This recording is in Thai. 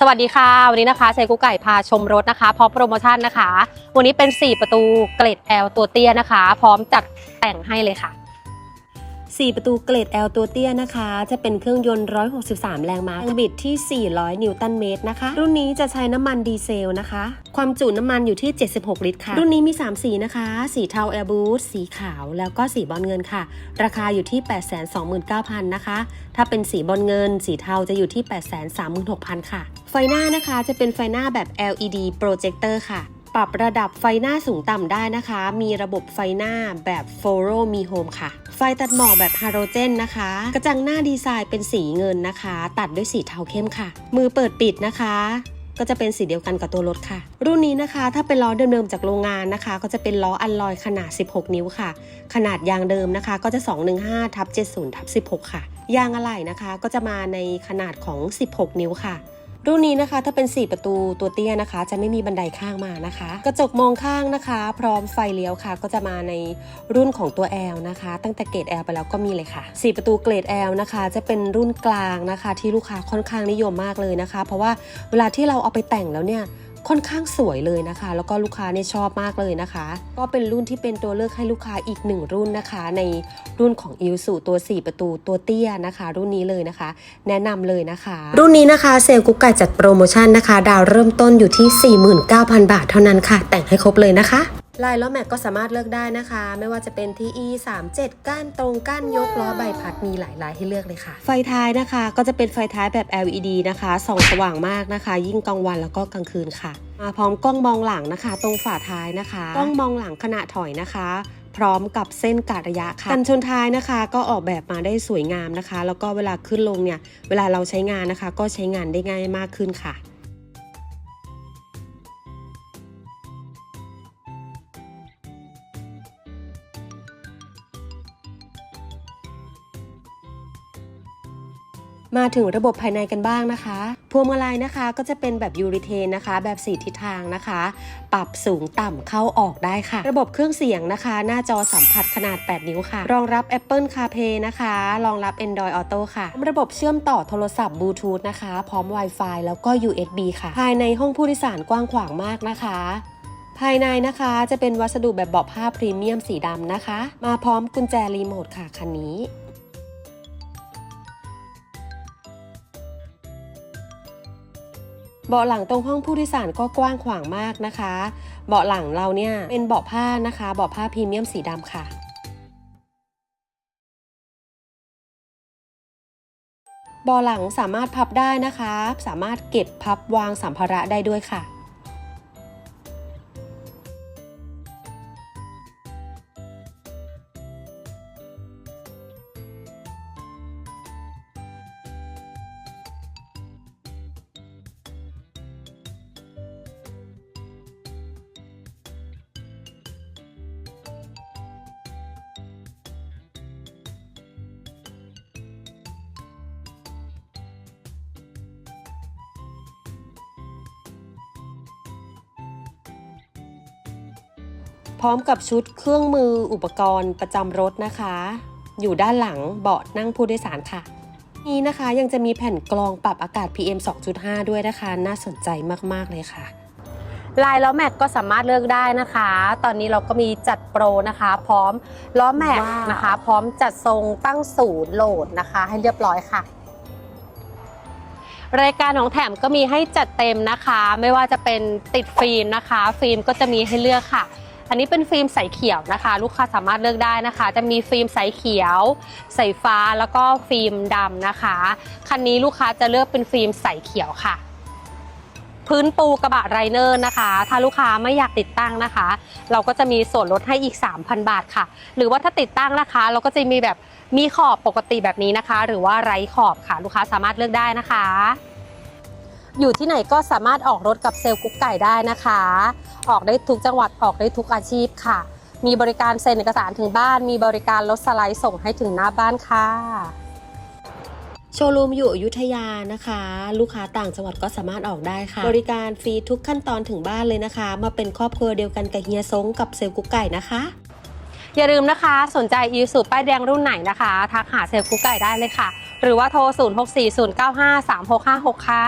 สวัสดีค่ะ วันนี้นะคะเซกุไก่พาชมรถนะคะพร้อมโปรโมชั่นนะคะ วันนี้เป็น 4 ประตูเกรดแอลตัวเตี้ยนะคะ พร้อมจัดแต่งให้เลยค่ะ 4 ประตูเกรด L ตัวเตี้ยนะคะ จะเป็นเครื่องยนต์ 163 แรงม้าแรงบิดที่ 400 นิวตันเมตรนะคะ รุ่นนี้จะใช้น้ำมันดีเซลนะคะ ความจุน้ำมันอยู่ที่ 76 ลิตรค่ะ รุ่นนี้มี 3 สีนะคะ สีเทา Air Boost สีขาว แล้วก็สีบอลเงินค่ะ ราคาอยู่ที่ 829,000 นะคะ ถ้าเป็นสีบอลเงิน สีเทาจะอยู่ที่ 836,000 ค่ะ ไฟหน้านะคะจะเป็นไฟหน้าแบบ LED Projector ค่ะ ปรับระดับไฟหน้าสูงต่ำได้นะคะ มีระบบไฟหน้าแบบ Follow Me Home ค่ะ ไฟตัดหมอกแบบฮาโลเจนนะคะ กระจังหน้าดีไซน์เป็นสีเงินนะคะ ตัดด้วยสีเทาเข้มค่ะ มือเปิดปิดนะคะก็จะเป็นสีเดียวกันกับตัวรถค่ะ รุ่นนี้นะคะถ้าเป็นล้อเดิมๆจากโรงงานนะคะ ก็จะเป็นล้ออัลลอยขนาด 16 นิ้วค่ะ ขนาดยางเดิมนะคะ ก็จะ 215ทับ70ทับ16 ค่ะ ยางอะไหล่นะคะ ก็จะมาในขนาดของ 16 นิ้วค่ะ รุ่นนี้นะคะถ้าเป็น 4 ประตูตัวเตี้ยนะคะ จะไม่มีบันไดข้างมานะคะ กระจกมองข้างนะคะ พร้อมไฟเลี้ยวค่ะ ก็จะมาในรุ่นของตัว L นะคะ ตั้งแต่เกรด L ไปแล้วก็มีเลยค่ะ 4 ประตูเกรด L นะคะ จะเป็นรุ่นกลางนะคะ ที่ลูกค้าค่อนข้างนิยมมากเลยนะคะ เพราะว่าเวลาที่เราเอาไปแต่งแล้วเนี่ย ค่อนข้างสวยเลยนะคะ แล้วก็ลูกค้าเนี่ยชอบมากเลยนะคะ ก็เป็นรุ่นที่เป็นตัวเลือกให้ลูกค้าอีกหนึ่งรุ่นนะคะ ในรุ่นของอิวสุตัว 4 ประตูตัวเตี้ยนะคะ รุ่นนี้เลยนะคะ แนะนำเลยนะคะ รุ่นนี้นะคะเซลกุ๊กไก่จัดโปรโมชั่นนะคะ ดาวเริ่มต้นอยู่ที่ 49,000 บาทเท่านั้นค่ะ แต่งให้ครบเลยนะคะ ลายล้อแม็กก็สามารถเลือกได้นะคะ ไม่ว่าจะเป็น TE 37ก้านตรงก้านยกล้อใบพัดมีหลายลายให้เลือกเลยค่ะ ไฟท้ายนะคะ ก็จะเป็นไฟท้ายแบบ LED นะคะส่องสว่างมากนะคะ ยิ่งกลางวันแล้วก็กลางคืนค่ะ มาพร้อมกล้องมองหลังนะคะ ตรงฝาท้ายนะคะกล้องมองหลังขณะถอยนะคะพร้อมกับเส้นกาดระยะค่ะกันชนท้ายนะคะ ก็ออกแบบมาได้สวยงามนะคะ แล้วก็เวลาขึ้นลงเนี่ย เวลาเราใช้งานนะคะ ก็ใช้งานได้ง่ายมากขึ้นค่ะ มาถึงระบบภายในกันบ้างนะคะ พวงมาลัยนะคะก็จะเป็นแบบยูริเทนนะคะ แบบสีทิศทางนะคะ ปรับสูงต่ำเข้าออกได้ค่ะ ระบบเครื่องเสียงนะคะ หน้าจอสัมผัสขนาด 8 นิ้วค่ะ รองรับ Apple CarPlay นะคะ รองรับ Android Auto ค่ะ ระบบเชื่อมต่อโทรศัพท์บลูทูธนะคะ พร้อม Wi-Fi แล้วก็ USB ค่ะ ภายในห้องผู้โดยสารกว้างขวางมากนะคะภายในนะคะจะเป็นวัสดุแบบเบาะผ้าพรีเมียมสีดำนะคะ มาพร้อมกุญแจรีโมทค่ะคันนี้ เบาะหลังตรงห้องผู้โดยสารก็กว้างขวางมากนะคะ เบาะหลังเราเนี่ยเป็นเบาะผ้านะคะ เบาะผ้าพรีเมียมสีดำค่ะเบาหลังสามารถพับได้นะคะ สามารถเก็บพับวางสัมภาระได้ด้วยค่ะ ร้อมกับชุดเครื่องมืออุปกรณ์ประจำรถนะคะ อยู่ด้านหลังเบาะนั่งผู้โดยสารค่ะ นี้นะคะยังจะมีแผ่นกรองปรับอากาศ PM 2.5 ด้วยนะคะ น่าสนใจมากๆเลยค่ะลายล้อแม็กก็สามารถเลือกได้นะคะ ตอนนี้เราก็มีจัดโปรนะคะ พร้อมล้อแม็กว้าวนะคะ พร้อมจัดทรงตั้งศูนย์โหลดนะคะ ให้เรียบร้อยค่ะ รายการของแถมก็มีให้จัดเต็มนะคะ ไม่ว่าจะเป็นติดฟิล์มนะคะ ฟิล์มก็จะมีให้เลือกค่ะ อันนี้เป็นฟิล์มใสเขียวนะคะ ลูกค้าสามารถเลือกได้นะคะ จะมีฟิล์มใสเขียว ใสฟ้าแล้วก็ฟิล์มดำนะคะคันนี้ลูกค้าจะเลือกเป็นฟิล์มใสเขียวค่ะ พื้นปูกระบะไรเนอร์นะคะ ถ้าลูกค้าไม่อยากติดตั้งนะคะ เราก็จะมีส่วนลดให้อีก 3,000 บาทค่ะ หรือว่าถ้าติดตั้งนะคะ เราก็จะมีแบบมีขอบปกติแบบนี้นะคะ หรือว่าไร้ขอบค่ะ ลูกค้าสามารถเลือกได้นะคะ อยู่ที่ไหนก็สามารถออกรถกับเซลล์กุ๊กไก่ได้นะคะ ออกได้ทุกจังหวัดออกได้ทุกอาชีพค่ะ มีบริการเซ็นเอกสารถึงบ้าน มีบริการรถสไลด์ส่งให้ถึงหน้าบ้านค่ะ โชว์รูมอยู่อยุธยานะคะ ลูกค้าต่างจังหวัดก็สามารถออกได้ค่ะ บริการฟรีทุกขั้นตอนถึงบ้านเลยนะคะ มาเป็นครอบครัวเดียวกันกับเฮียซงกับเซลล์กุ๊กไก่นะคะอย่าลืมนะคะ สนใจอีสูป้ายแดงรุ่นไหนนะคะทักหาเซลล์กุ๊กไก่ได้เลยค่ะ หรือว่าโทร 0640953656 ค่ะ